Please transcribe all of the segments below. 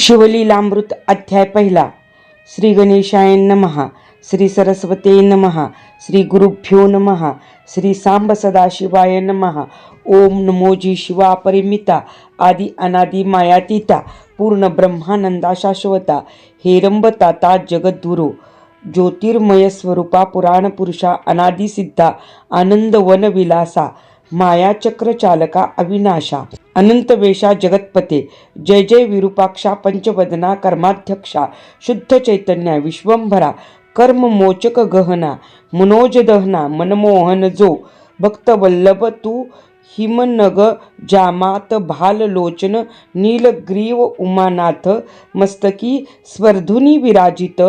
शिवलीलामृत अध्याय पहिला. श्री गणेशाय नमहा श्री सरस्वते नमहा श्री गुरुभ्यो नमहा श्री सांब सदाशिवाय नमहा ओम नमोजी शिवा परिमिता. आदि अनादि मायातीता. पूर्ण ब्रह्मानंदा शाश्वता. हेरंबताता जगद्गुरु. ज्योतिर्मय स्वरूपा पुराण पुरुषा अनादि सिद्धा. आनंद वन मायाचक्र चालका अविनाशा अनंत वेशा जगतपते जय जय विरूपाक्षा पंचवदना कर्माध्यक्षा शुद्ध चैतन्या विश्वंभरा कर्ममोचक गहना मनोज दहना मनमोहन जो भक्तवल्लभ तू हिमनग जामात भाललोचन नीलग्रीव उमानाथ मस्तकी स्वर्धुनी विराजित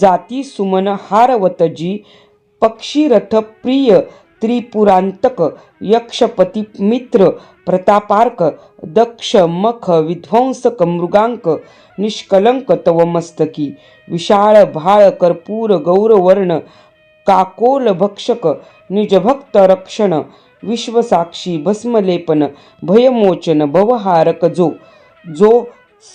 जाती सुमन हारवतजी पक्षीरथ प्रिय त्रिपुरांतक यक्षपती मित्र प्रतापार्क दक्ष मख विध्वंसक मृगांक निष्कलंक तव मस्तकी विशाळ भाळ कर्पूर गौरवर्ण काकोल भक्षक निजभक्त रक्षण विश्वसाक्षी भस्मलेपन भयमोचन भवहारक जो जो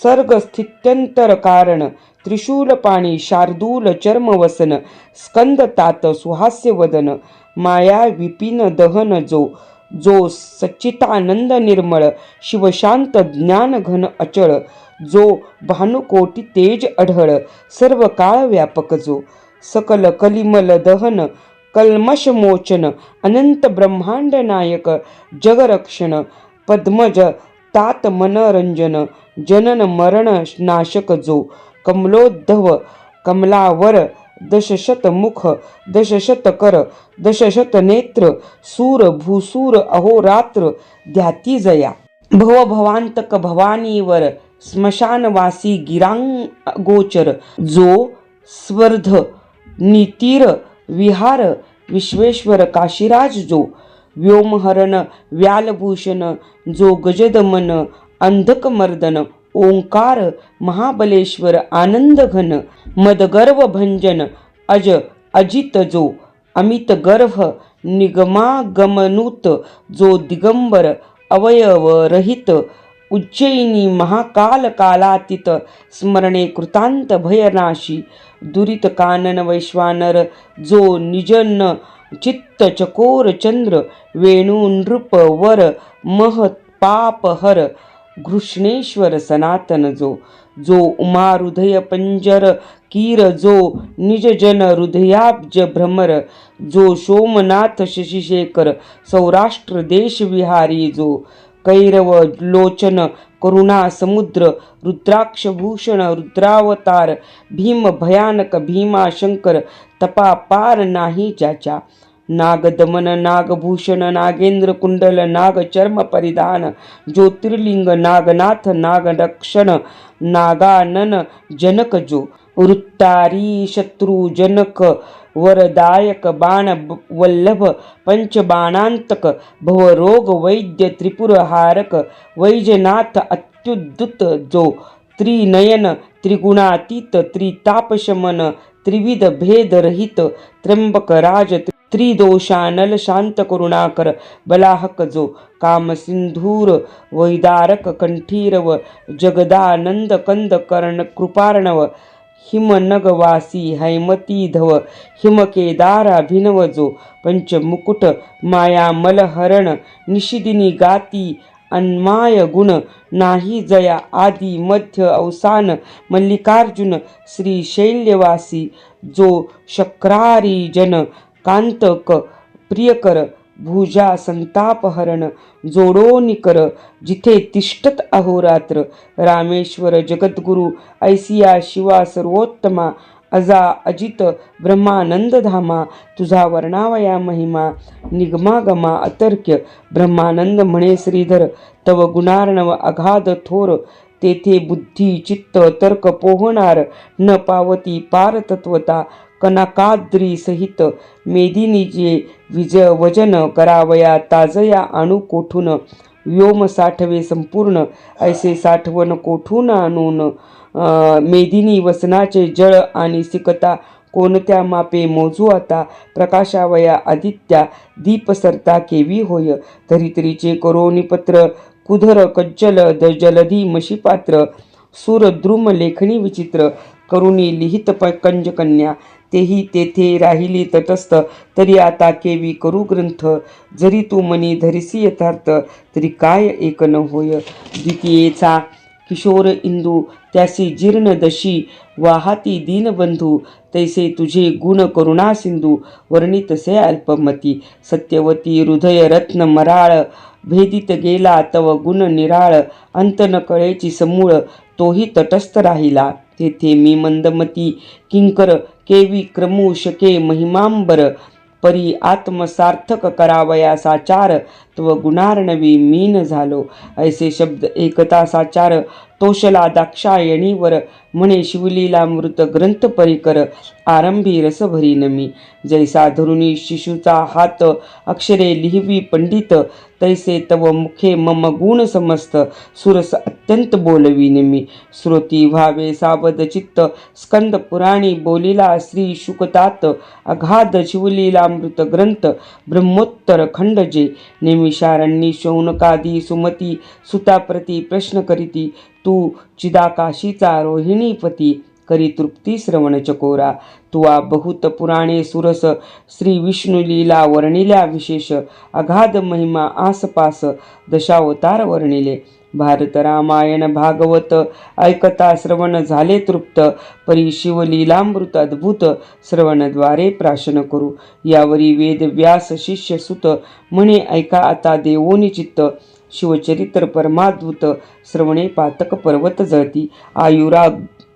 सर्ग स्थित्यंतर कारण त्रिशूल पाणी शार्दूल चर्मवसन स्कंदतात सुहास्यवदन सुहास्य वदन माया विपिन दहन जो जो सच्चितानंद निर्मळ शिवशांत ज्ञान घन अचळ जो भानुकोटी तेज अढळ सर्व काळ व्यापक जो सकल कलिमल दहन कल्मशमोचन अनंत ब्रह्मांड नायक जगरक्षण पद्मज तात मनरंजन जनन मरण नाशक जो कमलोद्धव कमलावर दशशत मुख दशशत कर दशशत नेत्र सूर भूसूर अहोरात्र ध्याती जया भव भवांतक भवानीवर स्मशानवासी गिरांग गोचर जो स्वर्ध नितीर विहार विश्वेश्वर काशीराज जो व्योमहरण व्यालभूषण जो गजदमन अंधकमर्दन ओंकार महाबलेश्वर आनंदघन मदगर्व भंजन अज अजित जो अमित गर्भ निगमागमनुत जो दिगंबर अवयव रहित उज्जयिनी महाकाल कालातीत स्मरणे कृतांत भयनाशी दुरित कानन वैश्वानर जो निजन चित्त चकोर चंद्र वेणू नृप वर मह पाप हर घृष्णेश्वर सनातन जो जो उमा हृदय पंजर कीर जो निज जन हृदयाब्ज भ्रमर जो सोमनाथ शशिशेखर सौराष्ट्र देश विहारी जो कैरव लोचन करुणा समुद्र रुद्राक्षभूषण रुद्रावतार भीम भयानक भीमाशंकर तपा पार नाही ज्याच्या नागदमन नागभूषण नागेंद्र कुंडल नागचर्म परिधान ज्योतिर्लिंग नागनाथ नागरक्षण नागानन जनक जो वृत्तारी शत्रुजनक वरदायक बाण ब- वल्लभ पंचबाणांतक भवरोग वैद्य त्रिपुरहारक वैजनाथ अत्युद्युत जो त्रिनयन त्रिगुणातीत त्रितापशमन त्रिविध भेदरहित त्र्यंबक राज त्रिदोषानल शांत करुणाकर बलाहक जो काम सिंधूर वैदारक कंठीरव जगदानंद कंद कर्ण कृपार्णव हिमनगवासी हैमतीधव हिमकेदाराभिनव जो पंचमुकुट मायामलहरण निशिदिनी गाती अन्माय गुण नाही जया आदी मध्य अवसान मल्लिकार्जुन श्रीशैल्यवासी जो शक्रारी जन कांतक प्रियकर भुजा संतापहरण जोडोनिकर जिथे तिष्ठत अहोरात्र रामेश्वर जगद्गुरु ऐसिया शिवा सर्वोत्तमा अजा अजित ब्रह्मानंदधामा तुझा वर्णावया महिमा निगमागमा अतर्क्य ब्रह्मानंद म्हणे श्रीधर तव गुणार्णव अगाध थोर तेथे बुद्धी चित्त तर्क पोहणार न पावती पारतत्वता कनकाद्री सहित मेदिनीचे विज वजन करावया ताजया अणु कोठून? व्योम साठवे संपूर्ण ऐसे साठवण कोठून आणून? मेदिनी वसनाचे जळ आणि सिकता कोणत्या मापे मोजू आता? प्रकाशावया आदित्या दीप सरता केवी होय? धरित्रीचे करोनिपत्र कुधर कज्जल द जलधी मशीपात्र सुरद्रुम लेखणी विचित्र करुणी लिहित प कंजकन्या तेही तेथे राहिली तटस्थ. तरी आता केवी करू ग्रंथ. जरी तू मनी धरिसी यथार्थ तरी काय एक न होय? द्वितीयेचा किशोर इंदू त्यासी जीर्ण दशी वाहाती दीनबंधू तैसे तुझे गुण करुणा सिंधू वर्णितसे अल्पमती. सत्यवती हृदय रत्न मराळ भेदित गेला तव गुण निराळ अंत न कळेची समूळ तोही तटस्थ राहिला. तेथे मी मंदमती किंकर केवी क्रमू शके महिमांबर परी आत्मसार्थक करावया साचार त्व गुणार्णवी मीन झालो. ऐसे शब्द एकता साचार तोषला दाक्षायणीवर म्हणे शिवलीलामृत ग्रंथ परिकर आरंभी रसभरी नमी. मी जैसा धरुणी शिशुचा हात अक्षरे लिहिवी पंडित तैसे तव मुखे मम गुण समस्त सुरस अत्यंत बोलवीन मी श्रोती व्हावे सावध चित्त स्कंद पुराणी बोलिला श्री शुकतात अगाध शिवलीलामृत ग्रंथ ब्रह्मोत्तर खंड जे निमिषारण्यी शौनकादी सुमती सुताप्रती प्रश्न करीती तू चिदाकाशीचा रोहिणीपती करी तृप्ती श्रवण चकोरा। तुवा बहुत पुराणे सुरस श्री विष्णुलीला वर्णिल्या विशेष अगाध महिमा आसपास दशावतार वर्णिले। भारत रामायण भागवत ऐकता श्रवण झाले तृप्त. परी शिवलीलामृत अद्भुत श्रवणद्वारे प्राशन करू. यावरी वेद व्यास शिष्य सुत म्हणे ऐका आता देवोनी चित्त. शिवचरित्र परमाद्भुत. श्रवणे पातक पर्वत जळती. आयुरा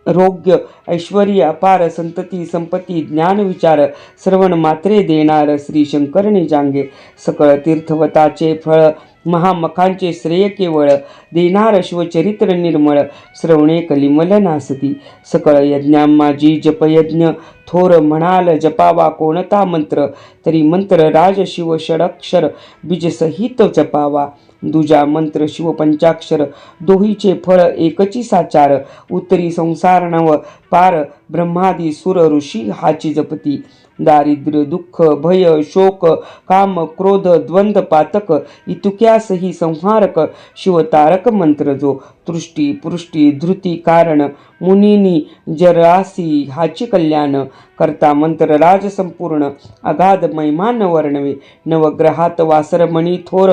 रोग्य ऐश्वर्य अपार संतती संपत्ती ज्ञान विचार श्रवण मात्रे देणार श्री शंकरने जांगे सकळ तीर्थवताचे फळ महामखांचे श्रेय केवळ देणार शिवचरित्र निर्मळ श्रवणे कलिमल नासती. सकळ यज्ञांमाजी जपयज्ञ थोर म्हणाल जपावा कोणता मंत्र? तरी मंत्र राज शिव षडक्षर बीजसहित जपावा. दुजा मंत्र शिव पंचाक्षर दोहीचे फळ एकची साचार. उत्तरी संसार नव पार ब्रह्मादी सुर ऋषी हाची जपती. दारिद्र्य दुःख भय शोक काम क्रोध द्वंद पातक इतुक्यासही संहारक शिवतारक मंत्र जो तृष्टी पृष्टी धृती कारण मुनिनी जरासी हाची कल्याण करता मंत्र राज संपूर्ण अगाध महिमान वर्णवे नवग्रहात वासरमणी थोर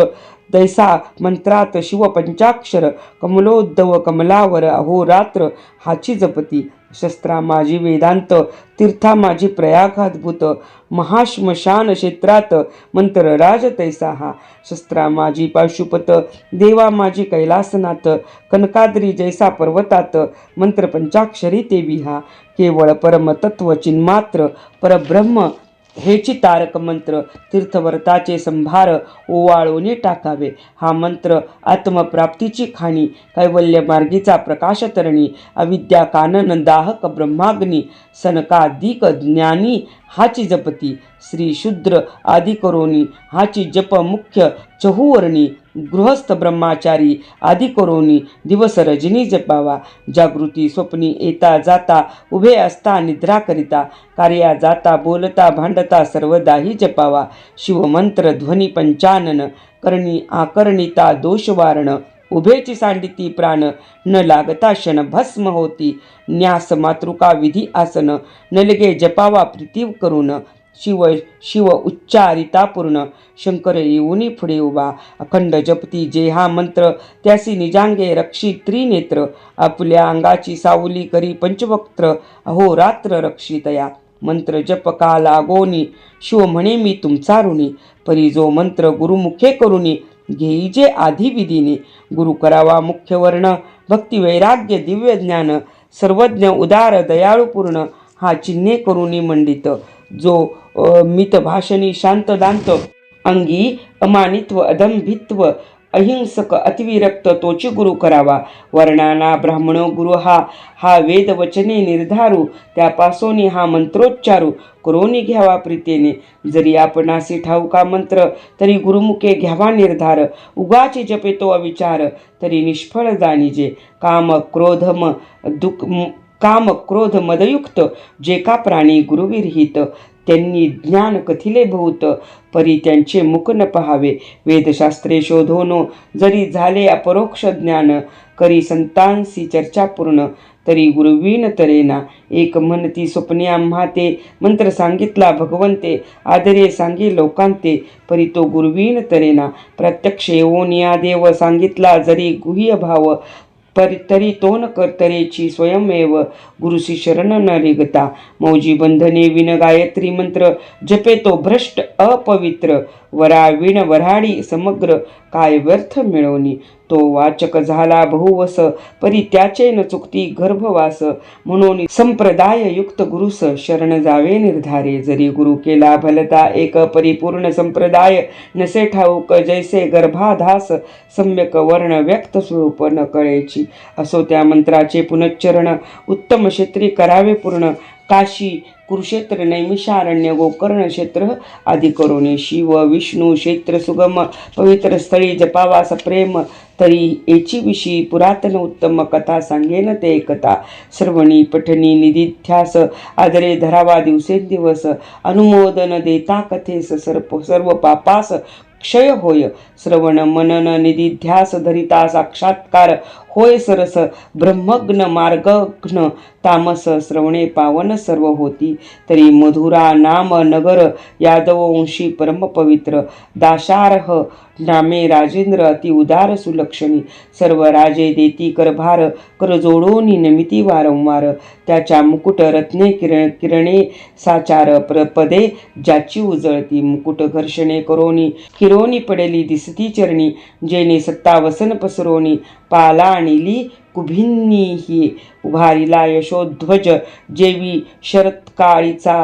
दैसा मंत्रात शिव पंचाक्षर कमलोद्धव कमलावर अहोरात्र हाची जपती शस्त्रा माझी वेदांत तीर्था माझी प्रयागाद्भुत महाश्मशान क्षेत्रात मंत्र राज तैसा हा शस्त्रा माझी पाशुपत देवा माझी कैलासनाथ कनकाद्री जैसा पर्वतात मंत्र पंचाक्षरी देवी हा केवळ परमतत्व चिन्मात्र परब्रह्म हेची तारक मंत्र तीर्थव्रताचे संभार ओवाळूने टाकावे. हा मंत्र आत्मप्राप्तीची खाणी कैवल्य मार्गीचा प्रकाश तरणी अविद्या कानन दाहक ब्रह्माग्नी सनकाधिक ज्ञानी हाची जपती. श्री शूद्र आदी करोनी हाची जप मुख्य चहुवर्णी. गृहस्थ ब्रह्माचारी आदी करोनी दिवस रजनी जपावा. जागृती स्वप्नी येता जाता उभे असता निद्रा करिता. कार्या जाता बोलता भांडता सर्वदाही जपावा. शिवमंत्र ध्वनी पंचानन करणी आकर्णिता दोषवारण. उभेची सांडिती प्राण न लागता क्षण भस्म होती. न्यास मातृका विधी आसन नलगे जपावा प्रीती करून शिव शिव उच्चारिता पूर्ण. शंकर येऊनी पुढे उभा अखंड जपती जे हा मंत्र त्यासी निजांगे रक्षी त्रिनेत्र. आपल्या अंगाची सावली करी पंचवक्त्र अहो रात्र रक्षितया मंत्र जप का लागोनी शिव म्हणे मी तुमचा ऋणी. परी जो मंत्र गुरुमुखे करुणी घेई जे आधी विधीने गुरु करावा मुख्य वर्ण भक्ती वैराग्य दिव्य ज्ञान सर्वज्ञ उदार दयाळूपूर्ण हा चिन्हे करुणी मंडित. जो मितभाषणी शांतदांत अंगी अमानित्व अदंभित्व अहिंसक अतिविरक्त तोची गुरु करावा. वर्णाना ब्राह्मण गुरु हा हा वेद वचने निर्धारू. त्यापासून हा मंत्रोच्चारू. करोनी घ्यावा प्रीतीने. जरी आपणासी ठाऊका मंत्र तरी गुरुमुखे घ्यावा निर्धार. उगाची जपेतो अविचार तरी निष्फळ जाणीजे. काम क्रोध म दुःख काम क्रोध मदयुक्त. जे का प्राणी गुरुविरहित त्यांनी ज्ञान कथिले बहुत परी त्यांचे मुख न पहावे. वेदशास्त्रे शोधोनो जरी झाले अपरोक्ष ज्ञान करी संतांसी चर्चा पूर्ण तरी गुरुवीन तरेना. एक म्हणती स्वप्ने आम्हा ते मंत्र सांगितला भगवंते आदरे सांगे लोकांते परी तो गुरुवीन तरेना. प्रत्यक्ष येऊन या देव सांगितला जरी गुह्य भाव परी तरी तोन कर्तरेची स्वयमेव गुरुसी शरण न रिगता. मौजी बंधने विन गायत्री मंत्र जपे तो भ्रष्ट अपवित्र. वराविण वराडी वऱ्हाडी समग्र काय व्यर्थ मिळवणी? तो वाचक झाला बहुवस परी त्याचे न चुकती गर्भवास. म्हणून संप्रदाय युक्त गुरुस शरण जावे निर्धारे. जरी गुरु केला भलता एक परिपूर्ण संप्रदाय नसे ठाऊक जैसे गर्भाधास सम्यक वर्ण व्यक्त स्वरूप न कळेची. असो त्या मंत्राचे पुनच्चरण उत्तम क्षेत्री करावे पूर्ण. काशी कुरुक्षेत्र नैमिषारण्य गोकर्ण क्षेत्र आदी करोने. शिव विष्णू क्षेत्र सुगम पवित्र स्थळी जपावास प्रेम तरी एची विषयी पुरातन उत्तम कथा सांगेन ते कथा श्रवणी पठणी निधिध्यास आदरे धरावा दिवसेंदिवस अनुमोदन देता कथेस सर्व सर्व पापास क्षय होय. श्रवण मनन निधिध्यास धरिता साक्षात्कार होय सरस ब्रह्मग्न मार्गघ्न तामस श्रवणे पावन सर्व होती. तरी मधुरा नाम नगर यादववंशी परमपवित्र दाशार्ह नामे राजेंद्र अति उदार सुलक्षणी. सर्व राजे देती करभार करजोडोनी नमिती वारंवार. त्याच्या मुकुट रत्ने किरण किरणे साचार प्र पदे ज्याची उजळती. मुकुट घर्षणे करोनी किरोनी पडेली दिसती चरणी. जेने सत्ता वसन पसरोनी पाला आणिली कुभिन्नीही उभारिला यशोध्वज जेवी शरत्काळीचा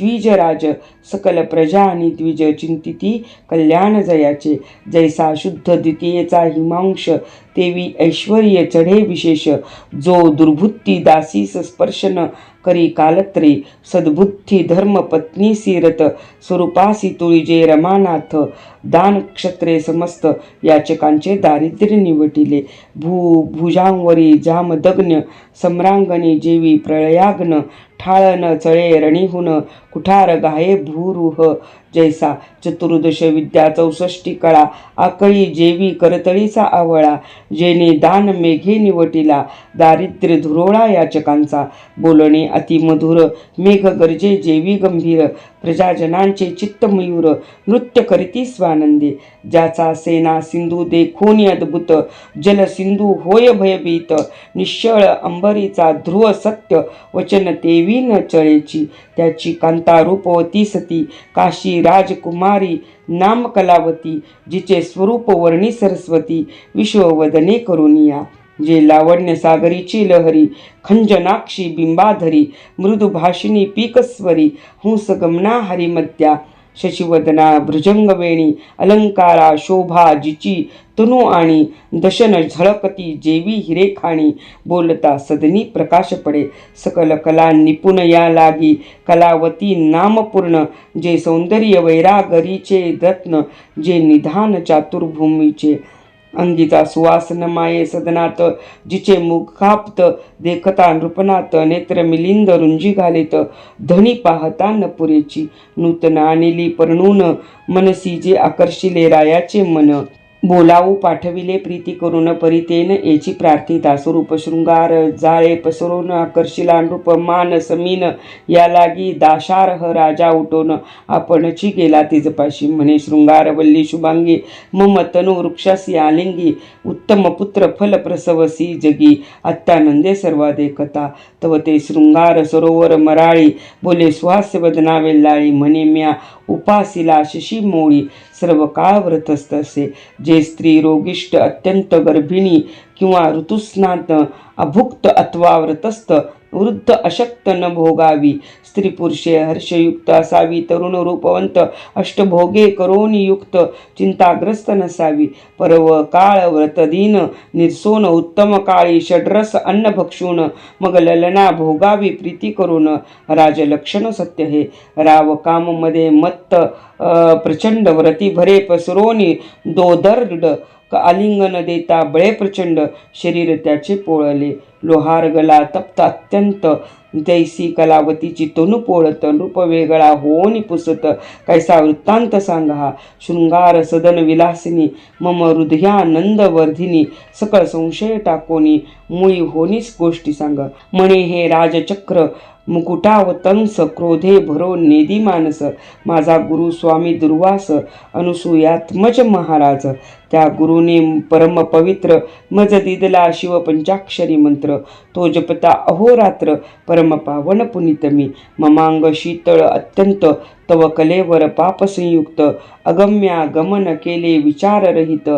द्विजराज सकल प्रजा आणि द्विज चिंतिती कल्याण जयाचे. जैसा शुद्ध द्वितीयेचा हिमांश तेवी ऐश्वर्य चढे विशेष. जो दुर्बुद्धी दासीस स्पर्शन करी कालत्रे. सद्बुद्धी धर्म पत्नी सिरत स्वरूपासी तुळीजे रमानाथ. दान क्षत्रे समस्त याचकांचे दारिद्र्य निवटिले. भू भुजांवरी जामदग्न सम्रांगणी जेवी प्रळयाग्न ठाळन चळे रणीहुन कुठार गाये भूरुह. जैसा चतुर्दश विद्या चौसष्टी कळा आकळी जेवी करतळीचा आवळा जेने दान मेघे निवटिला दारिद्र्य धुरोळा याचकांचा बोलणे अतिमधुर मेघ गरजे जेवी गंभीर प्रजाजनांचे चित्तमयूर नृत्य करीती स्वानंदी ज्याचा सेना सिंधू देखोनी अद्भुत जल सिंधू होय भयभीत निश्चळ अंबरीचा ध्रुव सत्य वचन तेवी न चळेची त्याची कांता रूपवती सती काशी राजकुमारी नाम कलावती जिचे स्वरूप वर्णी सरस्वती विश्ववदने करुनिया जे लावण्य सागरीची लहरी खंजनाक्षी बिंबाधरी मृदुभाषिणी पीकस्वरी हंसगमना हरिमत्या शशिवदना भृजंगवेणी अलंकारा शोभा जिची तनु आणि दशन झळकती जेवी हिरेखाणी बोलता सदनी प्रकाश पडे. सकल कला निपुण या लागी कलावती नामपूर्ण जे सौंदर्य वैरागरीचे रत्न जे निधान चातुर्भूमीचे अंगीचा सुवासन माये सदनात जिचे मुखाप्त देखता नृपनात नेत्र मिलिंद रुंजी घालित धनी पाहता न पुरेची नूतन आणली परणून मनसी जे आकर्षिले रायाचे मन बोलावू पाठविले प्रीती करून परितेन याची प्रार्थिता स्वरूप शृंगार जाळे पसरून आकर्षिला रूप मान समीन या लागी दाशारह राजा उठोन आपणची गेला तिजपाशी. म्हणे शृंगारवल्ली शुभांगी मम तनु वृक्षासी आलिंगी उत्तम पुत्र फल प्रसवसी जगी. अत्यानंदे सर्वादे कथा तव ते शृंगार सरोवर मराळी बोले सुहास्य वदना वेल्लाळी म्हणे म्या उपासिला शशी मोळी सर्व काळ व्रतस्थ असे जे स्त्री रोगिष्ट अत्यंत गर्भिणी किंवा ऋतुस्नात अभुक्त अथवा व्रतस्थ वृद्ध अशक्त न भोगावी. स्त्री पुरुषे हर्षयुक्त असावी. तरुण रूपवंत अष्टभोगे करोनियुक्त चिंताग्रस्त नसावी. पर्व काळ व्रतदीन निर्सोन उत्तम काळी षड्रस अन्न भक्षून मग ललना भोगावी प्रीती करून. राजलक्षण सत्य हे. राव काममध्ये मत्त प्रचंड व्रती भरे पसरोनी दोदर्ड क- आलिंगन देता बळे प्रचंड शरीर त्याचे पोळले. लोहार गला तप्त अत्यंत. दैसी कलावतीची तनु पोळत नृप वेगळा होनी पुसत. कैसा वृत्तांत सांगा. शृंगार सदन विलासिनी मम हृदयानंद वर्धिनी सकळ संशय टाकोनी मुळी होनीच गोष्टी सांग. म्हणे हे राजचक्र मुकुटावतंस क्रोधे भरो नेदी मानस. माझा गुरु स्वामी दुर्वास अनुसूयात्मज महाराज. त्या गुरुने परम पवित्र मज दिदला शिव पंचाक्षरी मंत्र. तो जपता अहोरात्र परम पावन पुनित मी. ममांग शीतळ अत्यंत तव कलेवर पापसंयुक्त अगम्या गमन केले विचाररहित.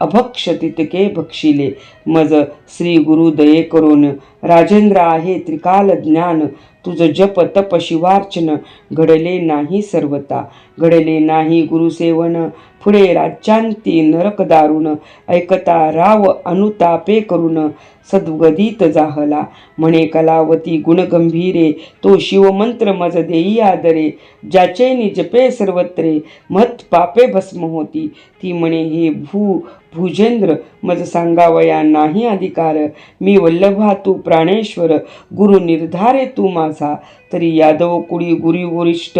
अभक्ष तितके भक्षिले। मज श्री गुरु दये करून राजेंद्र आहे त्रिकाल ज्ञान। तुझ जप तप शिवार्चन। घडले नाही सर्वता। घडले नाही गुरुसेवन पुढे राज्यांती नरक दारुण. ऐकता राव अनुतापे करून सद्गदित जाहला. म्हणे कलावती गुणगंभीरे. तो शिवमंत्र मज देई आदरे. ज्याचे निजपे सर्वत्रे. मत पापे भस्म होती. ती म्हणे हे भू भुजेंद्र मज सांगावया नाही अधिकार. मी वल्लभा तू प्राणेश्वर. गुरु निर्धारे तू माझा. तरी यादव कुळी गुरी वरिष्ठ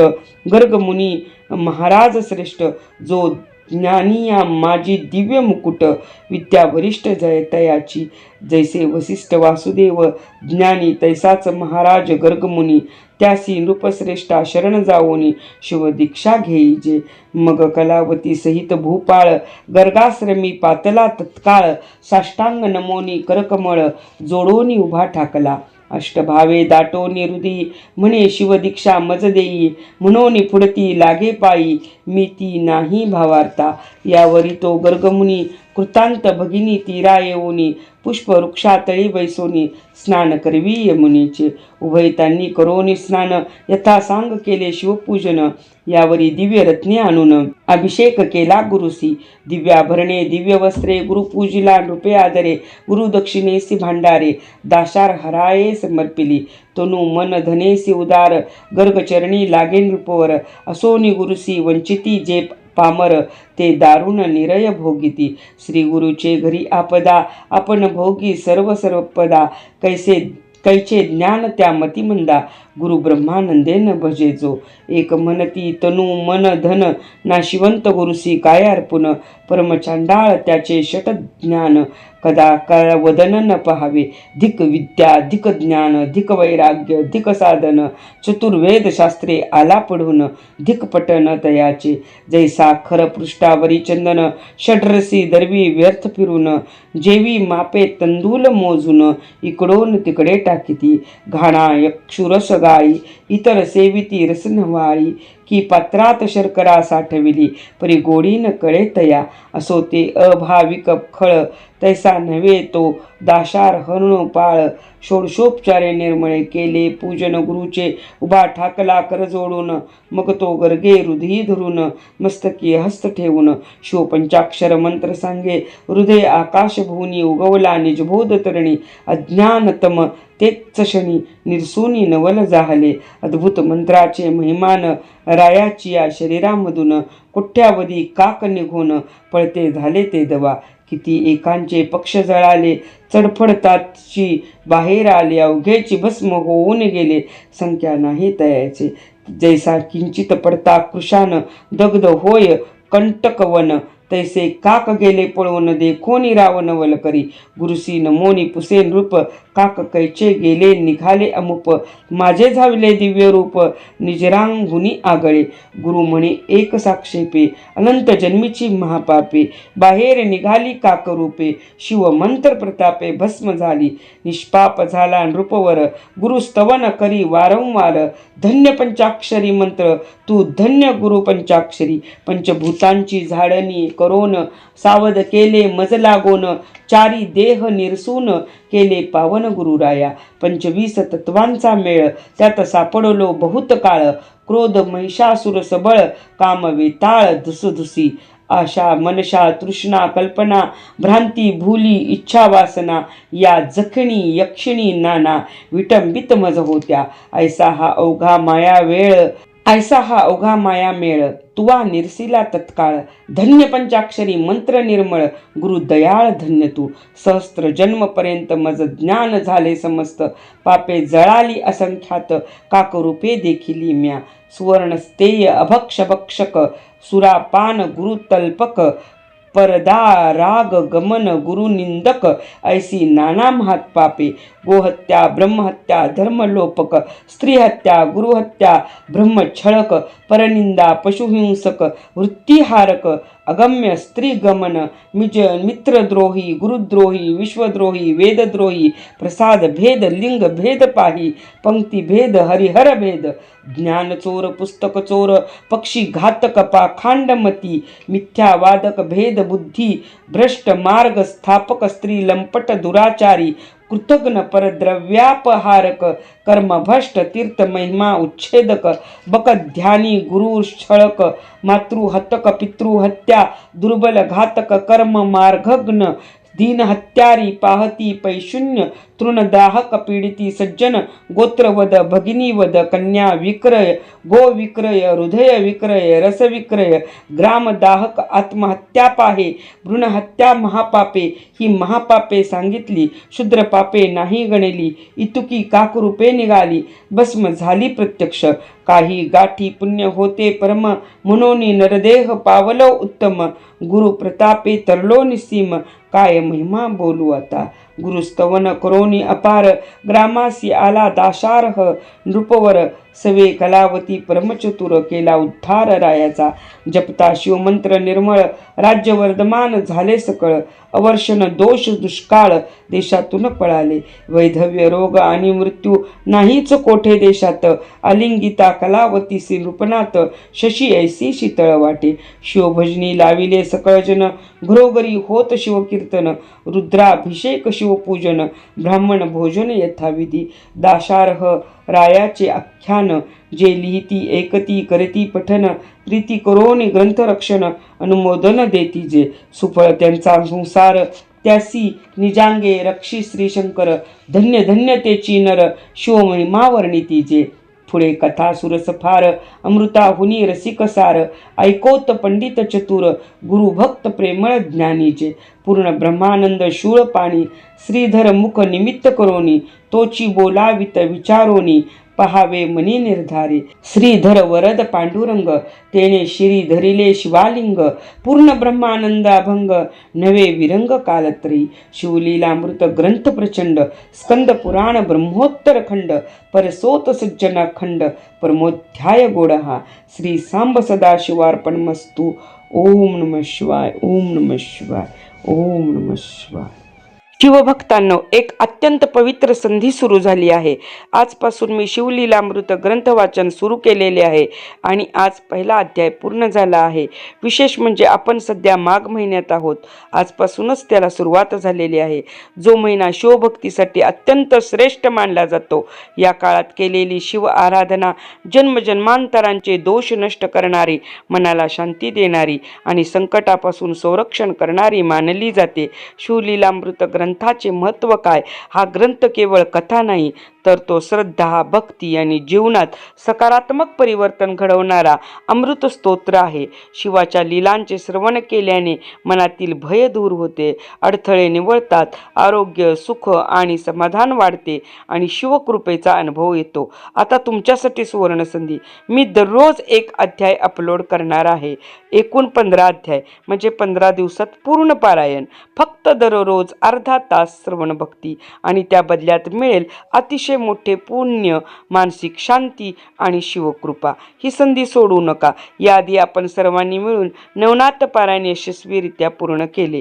गर्गमुनी महाराज श्रेष्ठ जो ज्ञानिया माझी दिव्य मुकुट विद्या वरिष्ठ जयतयाची जैसे वसिष्ठ वासुदेव ज्ञानी तैसाच महाराज गर्गमुनी त्यासी नृपश्रेष्ठा शरण जावोनी शिवदीक्षा घेईजे मग कलावती सहित भूपाळ गर्गाश्रमी पातला तत्काळ साष्टांग नमोनी करकमळ जोडोनी उभा ठाकला. अष्टभावे दाटो निरुदी म्हणे शिवदीक्षा मज देई म्हणून फुडती लागे पायी मी ती नाही भावार्ता. यावरी तो गर्गमुनी कृतांत भगिनी तीरा येऊनी पुष्पवृक्षातळी बैसोनी स्नान करवी यमुनीचे. उभयतांनी करोनी स्नान यथा सांग केले शिवपूजन. यावरी दिव्य रत्ने आणून अभिषेक केला गुरुसी. दिव्याभरणे दिव्य वस्त्रे गुरुपूजिला नृपे आदरे गुरुदक्षिणेसी भांडारे. दाशार हराये समर्पिली. तनु मन धनेसी उदार. गर्गचरणी लागे नृपवर. असोनी गुरुसी वंचिती जेप पामर ते दारुण निरय भोगिती. श्री गुरुचे घरी आपदा आपण भोगी सर्व सर्वपदा. कैसे कैचे ज्ञान त्या मतिमंदा. गुरु ब्रह्मानंदेन भजेजो. एक मनती तनु मन धन. नाशिवंत गुरुसी काय अर्पुन परमचांडाळ त्याचे षट ज्ञान कदा कळ वदन न पहावे. धिक विद्या धिक ज्ञान धिक वैराग्य धिक साधन चतुर्वेद शास्त्रे आला पडून धिक पटन तयाचे जैसा खर पृष्ठावरी चंदन षड्रसी दरवी व्यर्थ फिरून जेवी मापे तंदूल मोजून इकडून तिकडे टाकीती. घाणा यक्षुरस गाई इतर सेविती रसनवाळी की पात्रात शर्करा साठविली परी गोडी न कळे तया. असो ते अभाविक खळ तैसा नव्हे तो दाशार हरण पाळ षोडशोपचारे निर्मळे केले. पूजन गुरुचे उभा ठाकला कर जोडून मग तो गर्गे हृदयी धरून मस्तकी हस्त ठेवून शिवपंचाक्षर मंत्र सांगे हृदय आकाशभूनी उगवला निजबोध तरणी अज्ञानतम तेच क्षणी निर्सुनी नवल जाहले. अद्भुत मंत्राचे महिमान रायाची या शरीरामधून कुठ्यावधी काक निघून पळते झाले ते दवा. किती एकांचे पक्ष जळाले. चडफडताची बाहेर आले. अवघेची भस्म होऊन गेले. संख्या नाही तयाचे. जैसा किंचित पडता कृशान दग्ध होय. कंटकवन तैसे काक गेले पळवून देखोनी रावण वल करी गुरुसी नमोनी पुसे नृप काक कैचे गेले निघाले अमुप. माझे झाविले दिव्य रूप निजरांगुनी आगळे. गुरु म्हणे एक साक्षेपे अनंत जन्मीची महापापे. बाहेर निघाली काक रूपे शिव मंत्र प्रतापे भस्म झाली. निष्पाप झाला नृपवर. गुरुस्तवन करी वारंवार. धन्य पंचाक्षरी मंत्र तू धन्य गुरु पंचाक्षरी. पंचभूतांची झाडणी करून सावध केले मज लागोन चारी देह निरसून केले पावन गुरुराया. पंचवीस तत्वांचा मेळ त्यात सापडलो बहुत काळ. क्रोध महिषासुर सबळ काम वेताळ धुसधुसी. आशा मनशा तृष्णा कल्पना भ्रांती भूली इच्छा वासना या जखणी यक्षिणी नाना विटंबित मज होत्या. ऐसा हा अवघा माया वेळ ऐसा हा अवघा माया मेळ. तुवा निरसिला तत्काळ. धन्य पंचाक्षरी मंत्र निर्मळ. गुरु दयाळ धन्य तू. सहस्त्र जन्मपर्यंत मज ज्ञान झाले समस्त. पापे जळाली असंख्यात. काकरूपे देखिली म्या. सुवर्णस्तेय अभक्ष भक्षक सुरापान गुरुतल्पक परदा राग गमन गुरुनिंदक ऐसी नाना महात पापे गोहत्या ब्रह्महत्या धर्मलोपक स्त्रीहत्या गुरुहत्या ब्रह्मछळक परनिंदा पशुहिंसक वृत्तिहारक अगम्य स्त्रीगमन मिज मित्रद्रोही गुरुद्रोही विश्वद्रोही वेदद्रोही प्रसाद भेद लिंग भेद पाही पंक्ती भेद हरिहर भेद ज्ञानचोर पुस्तक चोर पक्षी घातक पाखांडमती मिथ्यावादक भेद बुद्धी भ्रष्ट मार्ग स्थापक स्त्री लंपट दुराचारी कृतघ्न परद्रव्यापहारक कर्मभ्रष्ट तीर्थ महिमा उच्छेदक बकध्यानी गुरु छळक मातृहतक पितृहत्या दुर्बल घातक कर्म मार्गग्न दीनहत्यारी पाहती पैशून्य तृणदाहक पीडिती सज्जन गोत्रवद भगिनीवद कन्या विक्रय गो विक्रय हृदय विक्रय रस विक्रय ग्रामदाहक आत्महत्या पाहे भ्रूणहत्या महापापे ही महापापे सांगितली शुद्र पापे नाही गणली इतुकी काकरूपे निघाली भस्म झाली प्रत्यक्ष काही गाठी पुण्य होते परम म्हणून नरदेह पावलो उत्तम गुरु प्रतापे तरलो निसीम काय महिमा बोलू आता गुरुस्तवन करोनी अपार ग्रामासी आला दाशार्ह नृपवर सवे कलावती परमचतुर केला उद्धार रायाचा. जपता शिवमंत्र निर्मळ राज्य वर्धमान झाले सकळ. अवर्षण दोष दुष्काळ देशातून पळाले. वैधव्य रोग आणि मृत्यू नाहीच कोठे देशात. अलिंगिता कलावती नृपनाथ शशी ऐसी शीतळ वाटे. शिवभजनी लाविले सकळजन घरोघरी होत शिवकीर्तन. रुद्राभिषेक शिवपूजन ब्राह्मण भोजन यथाविधी. दाशार्ह रायाचे आख्यान जे लिहिती एकती करती पठन प्रीती करोनी ग्रंथरक्षण अनुमोदन देती जे सुफळ त्यांचा संसार त्यासी निजांगे रक्षी श्रीशंकर धन्य धन्य तेची नर शिवमहिमा वर्णिती जे पुढे कथा सुरसफार अमृताहुनी रसिकसार ऐकोत पंडित चतुर गुरुभक्त प्रेमळ ज्ञानीचे पूर्ण ब्रह्मानंद शूळ पाणी श्रीधर मुख निमित्त करोनी तोची बोलावित विचारोनी पहावे मनी निर्धारी. श्रीधर वरद पांडुरंग तेने श्री धरिले शिवालिंग पूर्ण ब्रह्मानंदाभंग नवे विरंग कालत्री. शिवलीलामृत ग्रंथ प्रचंड स्कंद पुराण ब्रह्मोत्तर खंड परसोत सज्जना खंड परमोध्याय गोडहा. श्री सांब सदाशिवार्पणमस्तु ओम नम शिवाय ओम नम शिवाय. ओम नम शिवाय शिवभक्तांनो एक अत्यंत पवित्र संधी सुरू झाली आहे. आजपासून मी शिवलीलामृत ग्रंथ वाचन सुरू केलेले आहे आणि आज पहिला अध्याय पूर्ण झाला आहे. विशेष म्हणजे आपण सध्या माघ महिन्यात आहोत. आजपासूनच त्याला सुरुवात झालेली आहे. जो महिना शिवभक्तीसाठी अत्यंत श्रेष्ठ मानला जातो या काळात केलेली शिव आराधना जन्मजन्मांतरांचे दोष नष्ट करणारी मनाला शांती देणारी आणि संकटापासून संरक्षण करणारी मानली जाते. शिवलीलामृत ग्रंथ ग्रंथाचे महत्त्व काय? हा ग्रंथ केवळ कथा नाही तर तो श्रद्धा भक्ती आणि जीवनात सकारात्मक परिवर्तन घडवणारा अमृत स्तोत्र आहे. शिवाच्या लीलांचे श्रवण केल्याने मनातील भय दूर होते. अडथळे निवळतात. आरोग्य सुख आणि समाधान वाढते आणि शिवकृपेचा अनुभव येतो. आता तुमच्यासाठी सुवर्ण संधी मी दररोज एक अध्याय अपलोड करणार आहे. एकूण पंधरा अध्याय म्हणजे पंधरा दिवसात पूर्ण पारायण. फक्त दररोज अर्धा तास श्रवण भक्ती आणि त्या बदल्यात मिळेल अतिशय मोठे पुण्य मानसिक शांती आणि शिवकृपा. ही संधी सोडू नका. याआधी आपण सर्वांनी मिळून नवनाथ पारायण यशस्वीरित्या पूर्ण केले.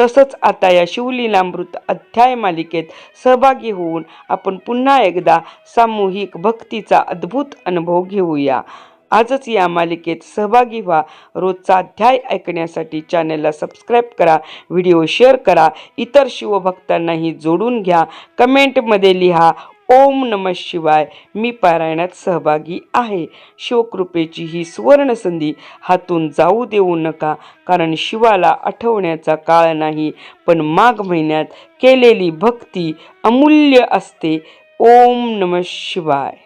तसंच आता या शिवलीलामृत अध्याय मालिकेत सहभागी होऊन आपण पुन्हा एकदा सामूहिक भक्तीचा अद्भुत अनुभव घेऊया. आजच या मालिकेत सहभागी व्हा. रोजचा अध्याय ऐकण्यासाठी चॅनलला सबस्क्राईब करा व्हिडिओ शेअर करा इतर शिवभक्तांनाही जोडून घ्या. कमेंटमध्ये लिहा ओम नम शिवाय. मी पारायणात सहभागी आहे. शिवकृपेची ही सुवर्ण संधी हातून जाऊ देऊ नका कारण शिवाला आठवण्याचा काळ नाही पण माघ महिन्यात केलेली भक्ती अमूल्य असते. ओम नम शिवाय.